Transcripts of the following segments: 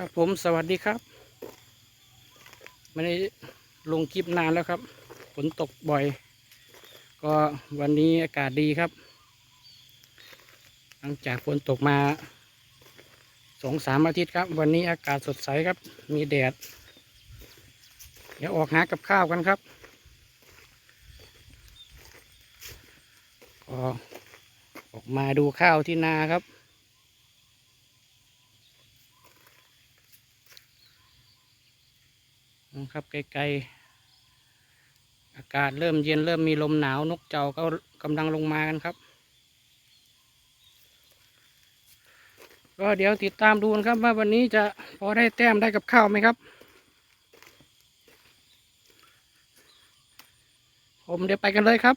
ครับผมสวัสดีครับไม่ได้ลงคลิปนานแล้วครับฝนตกบ่อย ก็วันนี้อากาศดีครับ หลังจากฝนตกมาสองสามอาทิตย์ครับ วันนี้อากาศสดใสครับ มีแดด เดี๋ยวออกหากับข้าวกันครับก็ออกมาดูข้าวที่นาครับ นะ ครับไกลๆ อากาศเริ่มเย็นเริ่มมีลมหนาวนกเจ้าก็กำลังลงมากันครับ ก็เดี๋ยวติดตามดูนะครับว่าวันนี้จะพอได้แต้มได้กับข้าวไหมครับ ผมเดี๋ยวไปกันเลยครับ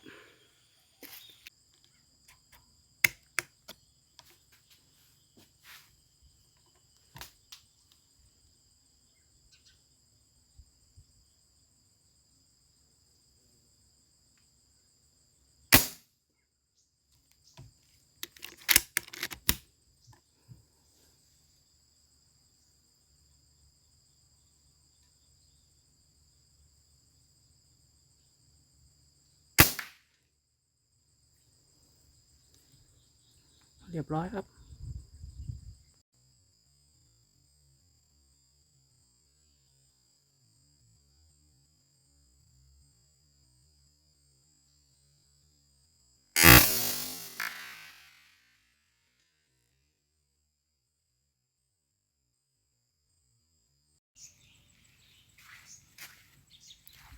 เรียบร้อยครับ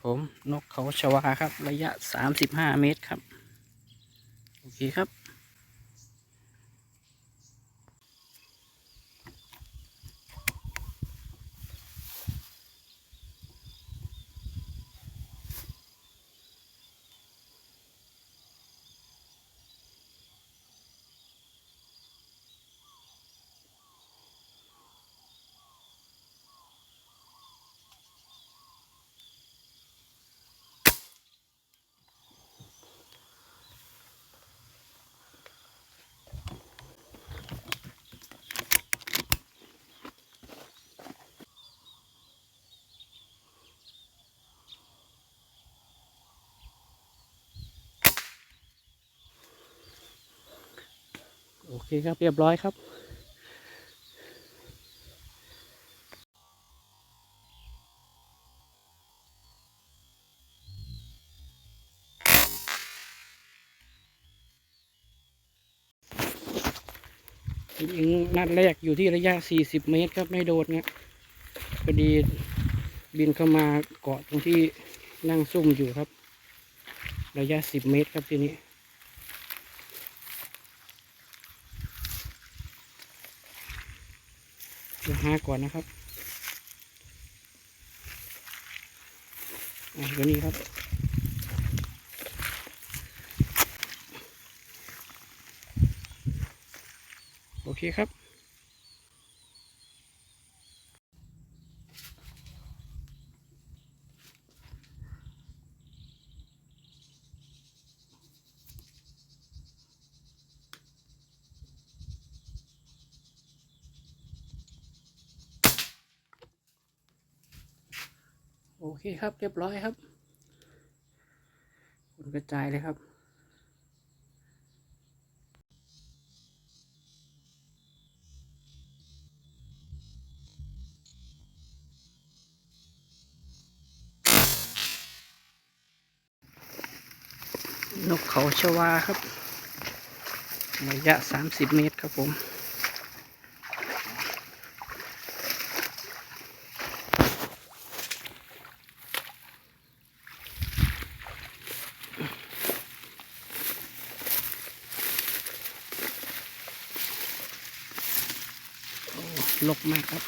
ผมนกเขาชวาครับ ระยะสามสิบห้าเมตรครับ โอเคครับ โอเคครับเรียบร้อยครับยิงนัดแรกอยู่ที่ระยะ 40 เมตรครับ ไม่โดนเนี่ยพอดีบินเข้ามาเกาะตรงที่นั่งซุ่มอยู่ครับ ระยะ 10 เมตรครับทีนี้ เดี๋ยว หาก่อนนะครับอะตัวนี้ครับ โอเคครับ โอเคครับเรียบร้อยครับผลกระจายเลยครับนกเขาชวาครับระยะ 30 เมตรครับผม โอ้ ลกมากครับ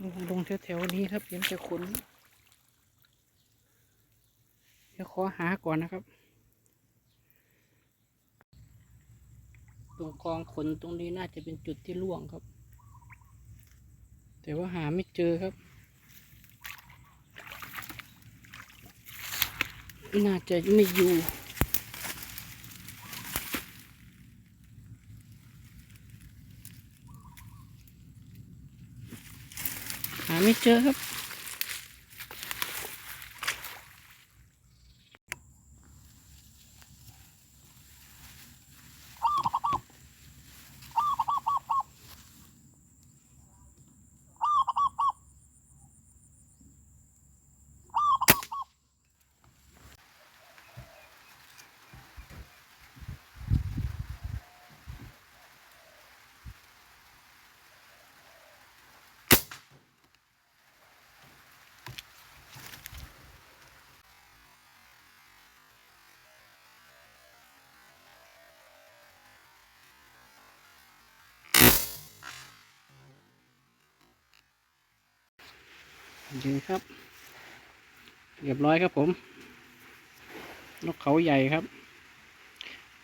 โลงแถวๆนี้ครับเห็นแต่ขนเดี๋ยวขอหาก่อนนะครับ ตรงกองขนตรงนี้น่าจะเป็นจุดที่ล่วงครับ แต่ว่าหาไม่เจอครับ น่าจะไม่อยู่ ไม่เจอครับ ดีครับ เรียบร้อยครับผม นกเขาใหญ่ครับ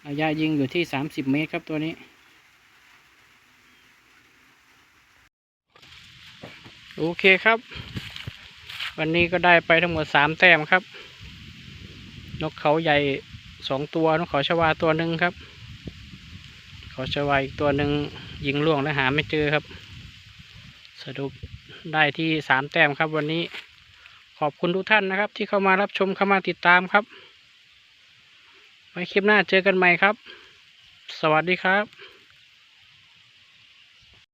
ระยะยิงอยู่ที่สามสิบเมตรครับตัวนี้ โอเคครับ วันนี้ก็ได้ไปทั้งหมดสามแต้มครับ นกเขาใหญ่สองตัวนกเขาชวาตัวหนึ่งครับ เขาชวาอีกตัวหนึ่งยิงล่วงและหาไม่เจอครับ สรุป ได้ที่สามแต้มครับวันนี้ขอบคุณทุกท่านนะครับ ที่เข้ามารับชมเข้ามาติดตามครับ ไว้คลิปหน้าเจอกันใหม่ครับ สวัสดีครับ